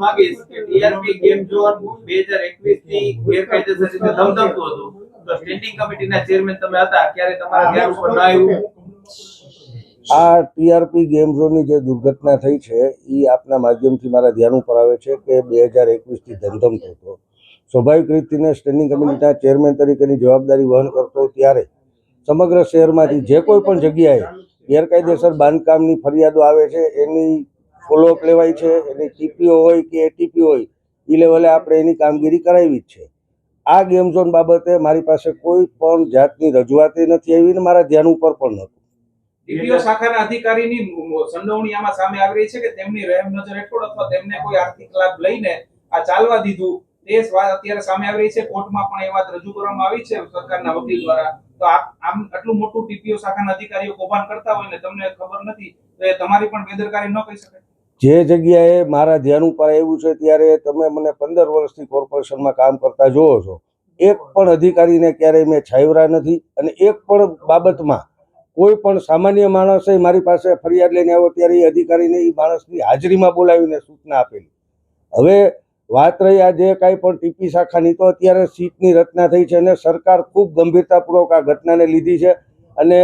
માંગીશ TRP game ઝોનની આ ટીઆરપી ગેમ જે દુર્ઘટના થઈ છે એ આપના માધ્યમથી મારા ધ્યાન ઉપર આવે છે કે બે હજાર એકવીસથી ધમધમતો હતો. સ્વાભાવિક રીતે સ્ટેન્ડિંગ કમિટીના ચેરમેન તરીકેની જવાબદારી વહન કરતો ત્યારે સમગ્ર શહેરમાંથી જે કોઈ પણ જગ્યાએ ગેરકાયદેસર બાંધકામની ફરિયાદો આવે છે, એની ફોલોઅપ લેવાય છે, એની ટીપીઓ હોય કે એટીપી હોય એ લેવલે આપણે એની કામગીરી કરાવી જ છે. આ ગેમ ઝોન બાબતે મારી પાસે કોઈ પણ જાતની રજૂઆત નથી આવી ને મારા ધ્યાન ઉપર પણ નથી ટીપીઓ શાખાના અધિકારીની સામે આવી છે કે તેમની રહેમ નજર હેઠળ અથવા તેમને કોઈ આર્થિક લાભ લઈને આ ચાલવા દીધું, એ અત્યારે સામે આવી રહી છે. કોર્ટમાં પણ એ વાત રજૂ કરવામાં આવી છે સરકારના વકીલ દ્વારા. તો આમ આટલું મોટું ટીપીઓ શાખાના અધિકારીઓ કૌભાંડ કરતા હોય ને તમને ખબર નથી, તો એ તમારી પણ બેદરકારી ન કહી શકાય. જે જગ્યાએ મારા ધ્યાન ઉપર આવ્યું છે ત્યારે તમે મને પંદર વર્ષથી કોર્પોરેશનમાં કામ કરતા જોવો છો. એક પણ અધિકારીને ક્યારેય મેં છાયવરા નથી અને એક પણ બાબતમાં કોઈ પણ સામાન્ય માણસે મારી પાસે ફરિયાદ લઈને આવ્યો ત્યારે એ અધિકારીને એ માણસની હાજરીમાં બોલાવીને સૂચના આપેલી. હવે વાત રહી આ જે કાંઈ પણ ટીપી શાખાની તો અત્યારે સીટની રચના થઈ છે અને સરકાર ખૂબ ગંભીરતાપૂર્વક આ ઘટનાને લીધી છે અને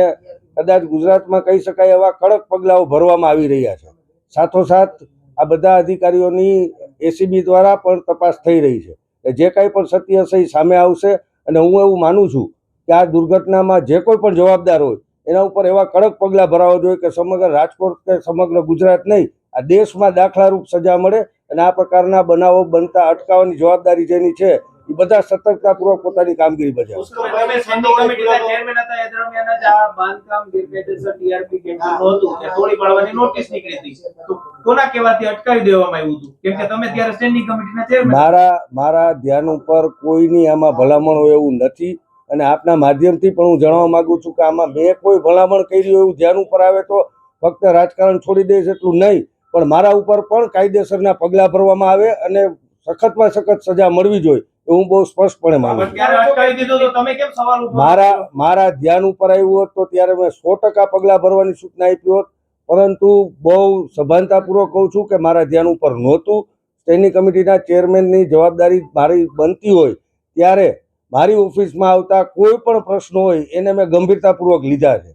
કદાચ ગુજરાતમાં કહી શકાય એવા કડક પગલાઓ ભરવામાં આવી રહ્યા છે. સાથોસાથ આ બધા અધિકારીઓની એસીબી દ્વારા પણ તપાસ થઈ રહી છે. જે કાંઈ પણ સત્ય હશે એ સામે આવશે અને હું એવું માનું છું કે આ દુર્ઘટનામાં જે કોઈ પણ જવાબદાર હોય, એના ઉપર એવા કડક પગલાં ભરાવા જોઈએ કે સમગ્ર રાજકોટ કે સમગ્ર ગુજરાત નહીં, આ દેશમાં દાખલારૂપ સજા મળે અને આ પ્રકારના બનાવો બનતા અટકાવવાની જવાબદારી જેની છે એ બધા સતર્કતાપૂર્વક પોતાની કામગીરી બજાવે. પુષ્કરભાઈ, તમે સ્ટેન્ડિંગ કમિટીના ચેરમેન હતા. એ દરમિયાન જ આ બાંધકામ ગેરકાયદેસર ટીઆરપી ગેમ ઝોન હતું એ તોડી પાડવાની નોટિસ નીકળી હતી. તો કોના કહેવાથી અટકાવી દેવામાં આવ્યું હતું? કેમ કે તમે ત્યારે સ્ટેન્ડિંગ કમિટીના ચેરમેન મારા મારા ધ્યાન ઉપર કોઈની આમાં ભલામણ હોય એવું નથી અને આપના માધ્યમથી પણ હું જણાવવા માંગુ છું કે આમાં મેં કોઈ ભલામણ કરી હોય એવું ધ્યાન ઉપર આવે તો ફક્ત રાજકારણ છોડી દઈશ એટલું નહીં પણ મારા ઉપર પણ કાયદેસરના પગલાં ભરવામાં આવે અને સખતમાં સખત સજા મળવી જોઈએ. હું બહુ સ્પષ્ટપણે માનું છું. ત્યારે અટકાવી દીધું તો તમે કેમ સવાલ ઉઠાવો છો? મારા મારા ધ્યાન ઉપર આવ્યું હોત તો ત્યારે મેં સો ટકા પગલાં ભરવાની સૂચના આપી હોત. પરંતુ બહુ સભાનતાપૂર્વક કહું છું કે મારા ધ્યાન ઉપર નહોતું. સ્ટેન્ડિંગ કમિટીના ચેરમેનની જવાબદારી મારી બનતી હોય ત્યારે મારી ઓફિસમાં આવતા કોઈ પણ પ્રશ્નો હોય એને મેં ગંભીરતાપૂર્વક લીધા છે.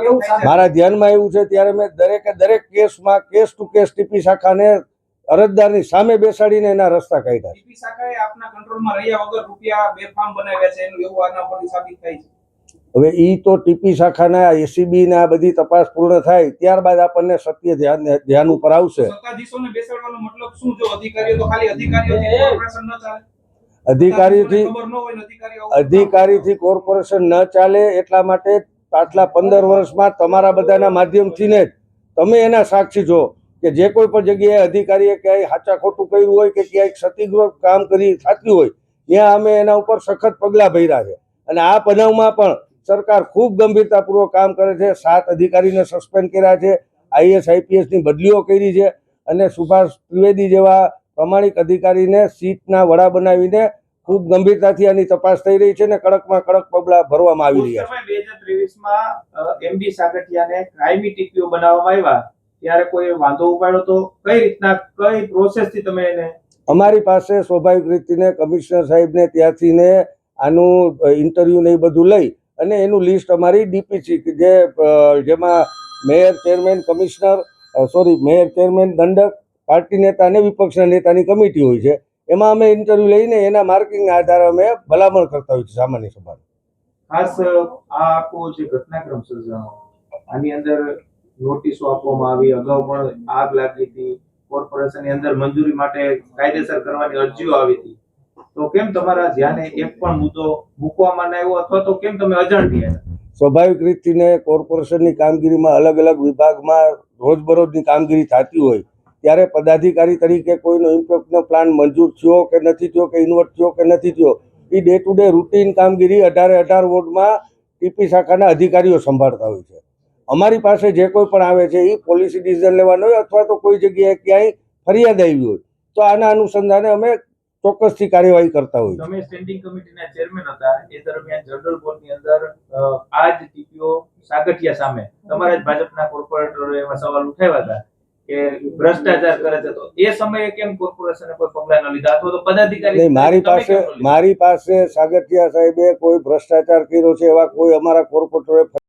એવું મારા ધ્યાનમાં આવ્યું છે ત્યારે મેં દરેકે દરેક કેસમાં કેસ ટુ કેસ ટીપી શાખાને અરજદારની સામે બેસાડીને એના રસ્તા કાઢ્યા. ટીપી શાખાએ આપના કંટ્રોલમાં રહ્યા વગર રૂપિયા બેફામ બનાવ્યા છે એનું એવું આના પરથી સાબિત થાય છે. હવે ઈ તો ટીપી શાખાના એસીબી ના બધી તપાસ પૂર્ણ થાય ત્યારબાદ આપણને સત્ય ધ્યાન ધ્યાન ઉપર આવશે. સત્તાધીશોને બેસાડવાનો મતલબ શું? જો અધિકારીઓ તો ખાલી અધિકારીઓથી કોર્પોરેશન ન ચાલે. અધિકારીથી અધિકારીથી કોર્પોરેશન ન ચાલે એટલા માટે પાછલા પંદર વર્ષમાં તમારા બધાના માધ્યમથી ને તમે એના સાક્ષી છો. કે જે કોઈ પણ જગ્યાએ અધિકારીએ ક્યાંય સાચા ખોટું કર્યું હોય કે ક્યાંય ક્ષતિગ્રસ્ત કામ કરી થતું હોય, ત્યાં અમે એના ઉપર સખત પગલાં ભર્યા છે. અને આ બનાવમાં પણ સરકાર ખૂબ ગંભીરતાપૂર્વક કામ કરે છે. સાત અધિકારીને સસ્પેન્ડ કર્યા છે. આઈએસ, આઈપીએસની બદલીઓ કરી છે. અને સુભાષ ત્રિવેદી જેવા પ્રમાણિક અધિકારીને સીટના વડા બનાવીને ખૂબ ગંભીરતાથી આની તપાસ થઈ રહી છે અને કડકમાં કડક પગલાં ભરવામાં આવી રહ્યા છે. બે હજાર ત્રેવીસમાં એમડી સાગઠિયાને ક્રાઇમી ટીપીઓ બનાવવામાં આવ્યા. ત્યારે કોઈ વાંધો ઉપાડ્યો તો કઈ રીતના કઈ પ્રોસેસથી તમે એને અમારી પાસે સ્વાભાવિક રીતે કમિશનર સાહેબને ત્યાંથી ને આનું ઇન્ટરવ્યુ ને એ બધું લઈ અને એનું લિસ્ટ અમારી ડીપીસી કે જે જેમાં mayor chairman commissioner sorry mayor chairman દંડક પાર્ટી નેતા અને વિપક્ષના નેતાની કમિટી હોય છે. એમાં અમે ઇન્ટરવ્યુ લઈને એના માર્કિંગના આધારે અમે ભલામણ કરતા હોઈએ છીએ સામાન્ય સભા ખાસ આ આખો જે ઘટનાક્રમ સર્જાનો આની અંદર નોટિસો આપવામાં આવી. અગાઉ પણ આગ લાગી હતી. કોર્પોરેશનની અંદર મંજૂરી માટે કાયદેસર કરવાની અરજીઓ આવી હતી. તો કેમ તમારા ધ્યાને એક પણ મુદ્દો મૂકવામાં ન આવ્યો અથવા તો કેમ તમે અજાણ રહ્યા સ્વાભાવિક રીતને કોર્પોરેશનની કામગીરીમાં અલગ અલગ વિભાગમાં રોજબરોજની કામગીરી થતી હોય, ત્યારે પદાધિકારી તરીકે કોઈનો ઇમ્પેક્ટનો પ્લાન મંજૂર થયો કે નથી થયો, કે ઇન્વર્ટ થયો કે નથી થયો એ ડે ટુ ડે રૂટીન કામગીરી અઢારે અઢાર વોર્ડમાં ટીપી શાખાના અધિકારીઓ સંભાળતા હોય છે. અમારી પાસે જે કોઈ પણ આવે છે એ પોલિસી ડિસિઝન લેવાનો હોય અથવા તો કોઈ જગ્યાએ ક્યાંય ફરિયાદ આવી હોય તો આના અનુસંધાને અમે ચોક્કસથી કાર્યવાહી કરતા હોઈએ છીએ. તમે સ્ટેન્ડિંગ કમિટીના ચેરમેન હતા એ દરમિયાન જનરલ બોર્ડની અંદર આ જ ટીપીઓ સાગઠિયા સામે તમારા જ ભાજપના કોર્પોરેટરો એવા સવાલ ઉઠાવ્યા હતા કે ભ્રષ્ટાચાર કરે છે તો એ સમયે કેમ કોર્પોરેશને કોઈ પગલા ન લીધા અથવા તો પદાધિકારી મારી પાસે? મારી પાસે સાગઠિયા સાહેબે કોઈ ભ્રષ્ટાચાર કર્યો છે એવા કોઈ અમારા કોર્પોરેટરે